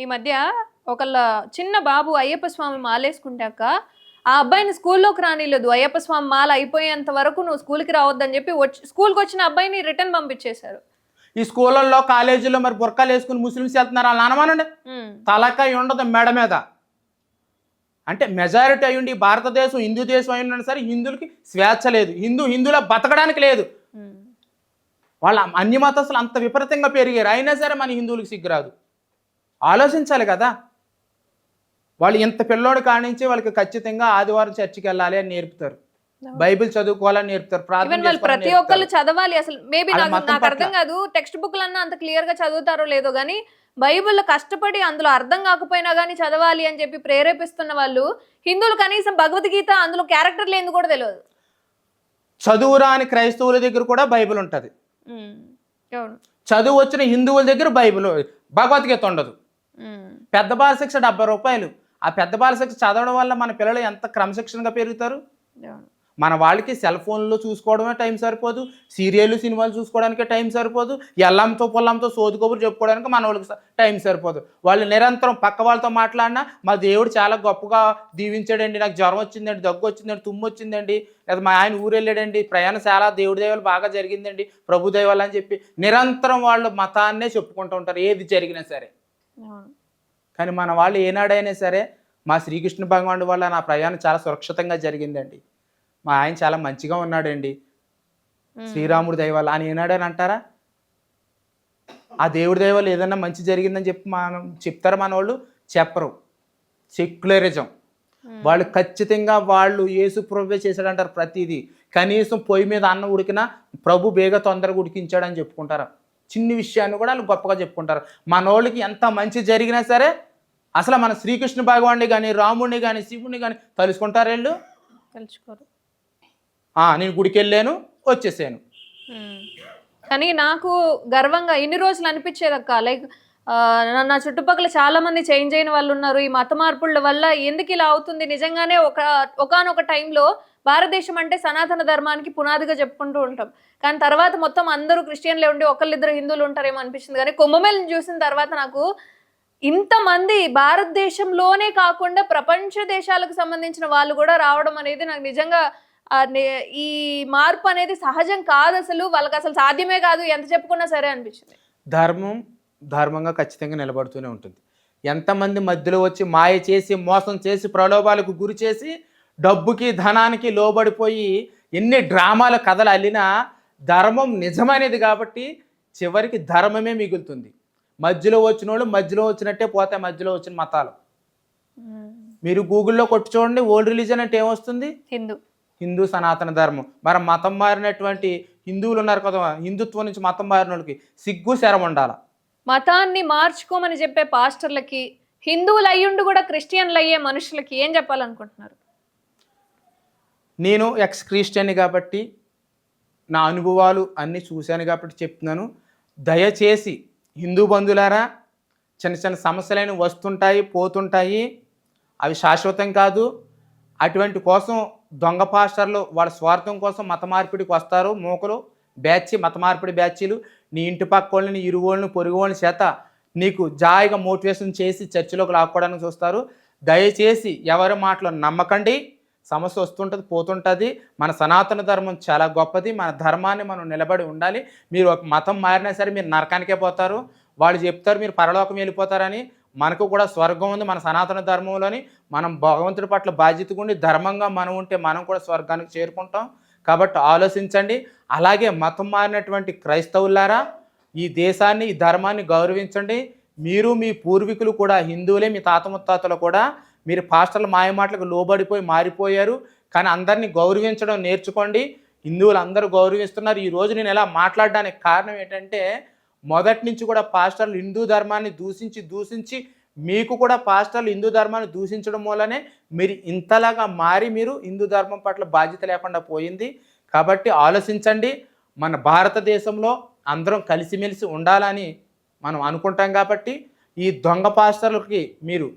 ఈ మధ్య ఒకళ్ళ చిన్న బాబు అయ్యప్ప స్వామి మాలేసుకుంటాక ఆ అబ్బాయిని స్కూల్లోకి రానిలేదు. అయ్యప్ప స్వామి మాల అయిపోయేంత వరకు నువ్వు స్కూల్కి రావద్దని చెప్పి వచ్చి స్కూల్కి వచ్చిన అబ్బాయిని రిటర్న్ పంపించేశారు. ఈ స్కూళ్ళల్లో కాలేజీల్లో మరి బుర్కాలు వేసుకుని ముస్లిమ్స్ వెళ్తున్నారు వాళ్ళ నానమానండి తలకాయ ఉండదు మెడ మీద. అంటే మెజారిటీ అయ్యుండి భారతదేశం హిందూ దేశం అయి సరే హిందువులకి స్వేచ్ఛ లేదు. హిందూ హిందువుల బతకడానికి లేదు. వాళ్ళ అన్ని మతస్థులు అంత విపరీతంగా పెరిగారు. అయినా సరే మన హిందువులకు సిగ్గురాదు ఆలోచించాలి కదా. వాళ్ళు ఇంత పిల్లోడు కానించి వాళ్ళకి ఖచ్చితంగా ఆదివారం చర్చికి వెళ్ళాలి అని నేర్పుతారు. బైబిల్ చదువుకోవాలని నేర్పుతారు ప్రార్థన ప్రతి ఒక్కళ్ళు. చదవాలి అసలు. మేబీ నాకు నాకు. అర్థం కాదు. టెక్స్ట్ బుక్లు అన్నా అంత క్లియర్గా చదువుతారో లేదో కానీ బైబిల్ కష్టపడి అందులో అర్థం కాకపోయినా కానీ చదవాలి అని చెప్పి ప్రేరేపిస్తున్న వాళ్ళు హిందువులు కనీసం భగవద్గీత అందులో క్యారెక్టర్ లేని కూడా తెలియదు చదువు రాని క్రైస్తవుల దగ్గర కూడా బైబిల్ ఉంటుంది. చదువు వచ్చిన హిందువుల దగ్గర బైబిల్ భగవద్గీత ఉండదు. పెద్ద బాల శిక్ష డెబ్బై రూపాయలు. ఆ పెద్ద బాల శిక్ష చదవడం వల్ల మన పిల్లలు ఎంత క్రమశిక్షణగా పెరుగుతారు? మన వాళ్ళకి సెల్ ఫోన్లో చూసుకోవడమే టైం సరిపోదు. సీరియల్ సినిమాలు చూసుకోవడానికే టైం సరిపోదు. ఎల్లంతో పొల్లంతో సోది కబురు చెప్పుకోవడానికి మన వాళ్ళకి టైం సరిపోదు. వాళ్ళు నిరంతరం పక్క వాళ్ళతో మాట్లాడినా మా దేవుడు చాలా గొప్పగా దీవించాడండి. నాకు జ్వరం వచ్చిందండి దగ్గు వచ్చిందండి తుమ్ము వచ్చిందండి. లేదా మా ఆయన ఊరు వెళ్ళాడండి ప్రయాణం చాలా దేవుడి దయవలు బాగా జరిగిందండి. ప్రభు అని చెప్పి నిరంతరం వాళ్ళు మతాన్నే చెప్పుకుంటూ ఉంటారు. ఏది జరిగినా సరే. కానీ మన వాళ్ళు ఏనాడైనా సరే మా శ్రీకృష్ణ భగవానుడి వల్ల నా ప్రయాణం చాలా సురక్షితంగా జరిగిందండి. మా ఆయన చాలా మంచిగా ఉన్నాడండి. శ్రీరాముడి దయ వల్ల. అని ఏనాడని అంటారా? ఆ దేవుడి దయ వల్ల ఏదన్నా మంచి జరిగిందని చెప్పి మనం చెప్తారా మన వాళ్ళు చెప్పరు. సెక్యులరిజం. వాళ్ళు ఖచ్చితంగా వాళ్ళు యేసు ప్రభువే చేశాడంటారు ప్రతిదీ. కనీసం పొయ్యి మీద అన్నం ఉడికినా ప్రభు బేగ తొందరగా ఉడికించాడని చెప్పుకుంటారు? చిన్ని విషయాన్ని కూడా వాళ్ళు గొప్పగా చెప్పుకుంటారు. మన వాళ్ళకి ఎంత మంచి జరిగినా సరే అసలు మన శ్రీకృష్ణ భగవాన్ని కానీ రాముడిని కానీ శివుని కానీ తలుసుకుంటారు వీళ్ళు? తెలుసుకోరు "ఆ, నేను గుడికి వెళ్ళాను వచ్చేసాను. కానీ నాకు గర్వంగా ఇన్ని రోజులు అనిపించేది అక్క లైక్ నా చుట్టుపక్కల చాలా మంది చేంజ్ అయిన వాళ్ళు ఉన్నారు. ఈ మత మార్పుల వల్ల ఎందుకు ఇలా అవుతుంది? నిజంగానే ఒక ఒకనొక టైంలో భారతదేశం అంటే సనాతన ధర్మానికి పునాదిగా చెప్పుకుంటూ ఉంటాం. కానీ తర్వాత మొత్తం అందరూ క్రిస్టియన్లే ఉండి ఒకళ్ళిద్దరు హిందువులు ఉంటారేమో అనిపించింది కానీ కుంభమేళను చూసిన తర్వాత నాకు ఇంతమంది భారతదేశంలోనే కాకుండా ప్రపంచ దేశాలకు సంబంధించిన వాళ్ళు కూడా రావడం అనేది నాకు నిజంగా నే- ఈ మార్పు అనేది సహజం కాదు అసలు. వాళ్ళకి అసలు సాధ్యమే కాదు. ఎంత చెప్పుకున్నా సరే అనిపించింది. ధర్మం ధర్మంగా ఖచ్చితంగా నిలబడుతూనే ఉంటుంది. ఎంతమంది మధ్యలో వచ్చి మాయ చేసి మోసం చేసి ప్రలోభాలకు గురి చేసి డబ్బుకి ధనానికి లోబడిపోయి ఎన్ని డ్రామాల కథలు అల్లినా ధర్మం నిజమైనది కాబట్టి చివరికి ధర్మమే మిగులుతుంది. మధ్యలో వచ్చిన వాళ్ళు మధ్యలో వచ్చినట్టే పోతాయి మధ్యలో వచ్చిన మతాలు. మీరు గూగుల్లో కొట్టి చూడండి ఓల్డ్ రిలీజన్ అంటే ఏమొస్తుంది? హిందూ. హిందూ సనాతన ధర్మం. మరి మతం మారినటువంటి హిందువులు ఉన్నారు కదా హిందుత్వం నుంచి మతం మారిన వాళ్ళకి సిగ్గు శరం ఉండాలి? మతాన్ని మార్చుకోమని చెప్పే పాస్టర్లకి హిందువులు అయ్యుండి కూడా క్రిస్టియన్లు అయ్యే మనుషులకి ఏం చెప్పాలనుకుంటున్నారు? నేను ఎక్స్ క్రిస్టియన్ కాబట్టి నా అనుభవాలు అన్నీ చూశాను కాబట్టి చెప్తున్నాను. దయచేసి హిందూ బంధులారా చిన్న చిన్న సమస్యలైన వస్తుంటాయి పోతుంటాయి. అవి శాశ్వతం కాదు. అటువంటి కోసం దొంగ పాస్టర్లు వాళ్ళ స్వార్థం కోసం మత మార్పిడికి వస్తారు మూకలు. బ్యాచ్ మత మార్పిడి బ్యాచీలు నీ ఇంటి పక్కోళ్ళని వాళ్ళని పొరుగువోళ్ళని చేత నీకు జాయిగా మోటివేషన్ చేసి చర్చిలోకి లాక్కోవడానికి చూస్తారు. దయచేసి ఎవరి మాటలు నమ్మకండి. సమస్య వస్తుంటుంది పోతుంటుంది. మన సనాతన ధర్మం చాలా గొప్పది. మన ధర్మాన్ని మనం నిలబడి ఉండాలి. మీరు ఒక మతం మారినా సరే మీరు నరకానికే పోతారు. వాళ్ళు చెప్తారు మీరు పరలోకం వెళ్ళిపోతారని. మనకు కూడా స్వర్గం ఉంది మన సనాతన ధర్మంలోని. మనం భగవంతుడి పట్ల బాధ్యతగా ఉండి ధర్మంగా మనం ఉంటే మనం కూడా స్వర్గానికి చేరుకుంటాం. కాబట్టి ఆలోచించండి. అలాగే మతం మారినటువంటి క్రైస్తవులారా ఈ దేశాన్ని ఈ ధర్మాన్ని గౌరవించండి. మీరు మీ పూర్వీకులు కూడా హిందువులే మీ తాత ముత్తాతలు కూడా మీరు పాస్టర్ల మాయమాటలకు లోబడిపోయి మారిపోయారు. కానీ అందరినీ గౌరవించడం నేర్చుకోండి. హిందువులు అందరూ గౌరవిస్తున్నారు. ఈ రోజు నేను ఎలా మాట్లాడడానికి కారణం ఏంటంటే మొదటి నుంచి కూడా పాస్టర్లు హిందూ ధర్మాన్ని దూషించి దూషించి మీకు కూడా పాస్టర్లు హిందూ ధర్మాన్ని దూషించడం వల్లనే మీరు ఇంతలాగా మారి మీరు హిందూ ధర్మం పట్ల బాధ్యత లేకుండా పోయింది. కాబట్టి ఆలోచించండి. మన భారతదేశంలో అందరం కలిసిమెలిసి ఉండాలని మనం అనుకుంటాం కాబట్టి ఈ దొంగ పాస్టర్లకి మీరు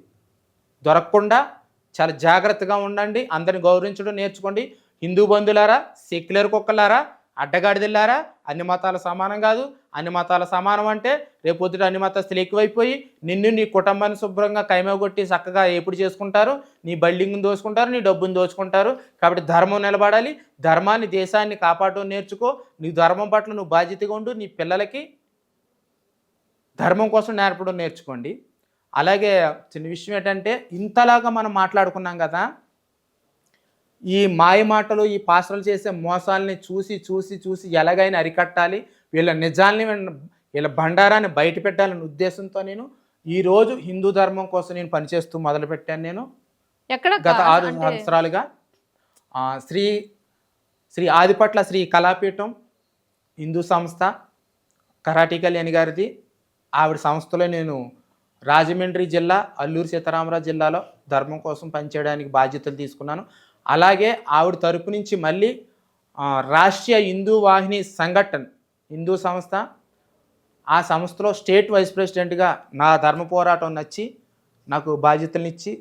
దొరకకుండా చాలా జాగ్రత్తగా ఉండండి. అందరిని గౌరవించడం నేర్చుకోండి. హిందూ బంధులారా సెక్యులర్ కుక్కలారా అడ్డగాడిదిల్లారా అన్ని మతాలు సమానం కాదు. అన్ని మతాల సమానం అంటే రేపు పొద్దుట అన్ని మతస్థులు ఎక్కువైపోయి నిన్ను నీ కుటుంబాన్ని శుభ్రంగా కైమ కొట్టి చక్కగా ఎప్పుడు చేసుకుంటారు? నీ బిల్డింగ్ని దోచుకుంటారు నీ డబ్బుని దోచుకుంటారు. కాబట్టి ధర్మం నిలబడాలి. ధర్మాన్ని దేశాన్ని కాపాడటం నేర్చుకో. నీ ధర్మం పట్ల నువ్వు బాధ్యతగా ఉండు. నీ పిల్లలకి ధర్మం కోసం నేర్పడం నేర్చుకోండి. అలాగే చిన్న విషయం ఏంటంటే ఇంతలాగా మనం మాట్లాడుకున్నాం కదా ఈ మాయ మాటలు ఈ పాసలు చేసే మోసాలని చూసి చూసి చూసి ఎలాగైనా అరికట్టాలి. వీళ్ళ నిజాల్ని వీళ్ళ బండారాన్ని బయట పెట్టాలనే ఉద్దేశంతో నేను ఈరోజు హిందూ ధర్మం కోసం నేను పనిచేస్తూ మొదలుపెట్టాను నేను. ఎక్కడ గత ఆరు సంవత్సరాలుగా. శ్రీ శ్రీ ఆదిపట్ల శ్రీ కళాపీఠం హిందూ సంస్థ కరాటీ కళ్యాణి గారిది. ఆవిడ సంస్థలో నేను రాజమండ్రి జిల్లా అల్లూరు సీతారామరాజు జిల్లాలో ధర్మం కోసం పనిచేయడానికి బాధ్యతలు తీసుకున్నాను. అలాగే ఆవిడ తరపు నుంచి మళ్ళీ రాష్ట్రీయ హిందూ వాహిని సంఘటన్ హిందూ సంస్థ ఆ సంస్థలో స్టేట్ వైస్ ప్రెసిడెంట్గా నా ధర్మ పోరాటం నచ్చి నాకు బాధ్యతలనిచ్చి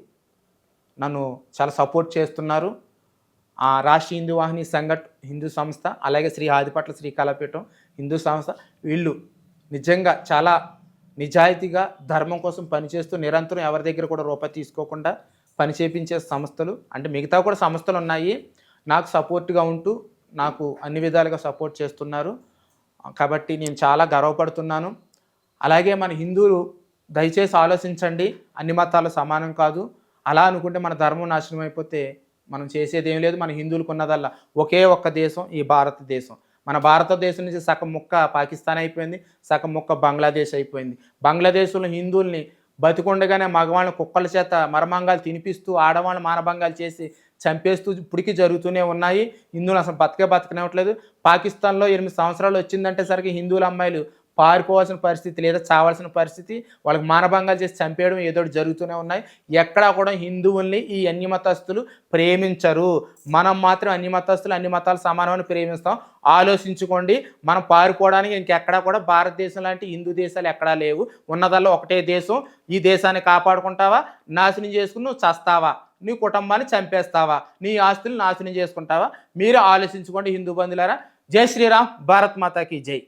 నన్ను చాలా సపోర్ట్ చేస్తున్నారు. ఆ రాష్ట్రీయ హిందూ వాహిని సంఘట్ హిందూ సంస్థ అలాగే శ్రీ ఆదిపట్ల శ్రీ కళాపీఠం హిందూ సంస్థ వీళ్ళు నిజంగా చాలా నిజాయితీగా ధర్మం కోసం పనిచేస్తూ నిరంతరం ఎవరి దగ్గర కూడా రూపాయి తీసుకోకుండా పని చేపించే సంస్థలు అంటే మిగతా కూడా సంస్థలు ఉన్నాయి. నాకు సపోర్ట్గా ఉంటూ నాకు అన్ని విధాలుగా సపోర్ట్ చేస్తున్నారు. కాబట్టి నేను చాలా గర్వపడుతున్నాను. అలాగే మన హిందువులు దయచేసి ఆలోచించండి. అన్ని మతాలు సమానం కాదు. అలా అనుకుంటే మన ధర్మం నాశనం అయిపోతే మనం చేసేది ఏం లేదు. మన హిందువులకు ఉన్నదల్లా ఒకే ఒక్క దేశం ఈ భారతదేశం. మన భారతదేశం నుంచి సగం ముక్క పాకిస్తాన్ అయిపోయింది సగం ముక్క బంగ్లాదేశ్ అయిపోయింది. బంగ్లాదేశ్లో హిందువుల్ని బతికుండగానే మగవాళ్ళని కుక్కల చేత మరమంగాలు తినిపిస్తూ ఆడవాళ్ళని మానభంగాలు చేసి చంపేస్తూ ఇప్పటికీ జరుగుతూనే ఉన్నాయి. హిందువులు అసలు బతకే బతకనివ్వట్లేదు. పాకిస్తాన్లో ఎనిమిది సంవత్సరాలు వచ్చిందంటే సరికి హిందువుల అమ్మాయిలు పారిపోవాల్సిన పరిస్థితి లేదా చావాల్సిన పరిస్థితి వాళ్ళకి మానభంగాలు చేసి చంపేయడం ఏదో జరుగుతూనే ఉన్నాయి. ఎక్కడా కూడా హిందువుల్ని ఈ అన్ని మతస్థులు ప్రేమించరు. మనం మాత్రం అన్ని మతస్థులు అన్ని మతాలు సమానమని ప్రేమిస్తాం. ఆలోచించుకోండి. మనం పారిపోవడానికి ఇంకెక్కడా కూడా భారతదేశం లాంటి హిందూ దేశాలు ఎక్కడా లేవు. ఉన్నదల్లో ఒకటే దేశం. ఈ దేశాన్ని కాపాడుకుంటావా? నాశనం చేసుకుని నువ్వు చస్తావా? నీ కుటుంబాన్ని చంపేస్తావా? నీ ఆస్తులు నాశనం చేసుకుంటావా? మీరు ఆలోచించుకోండి హిందూ బంధులారా. జై శ్రీరామ్ భారత్ మాతాకి జై.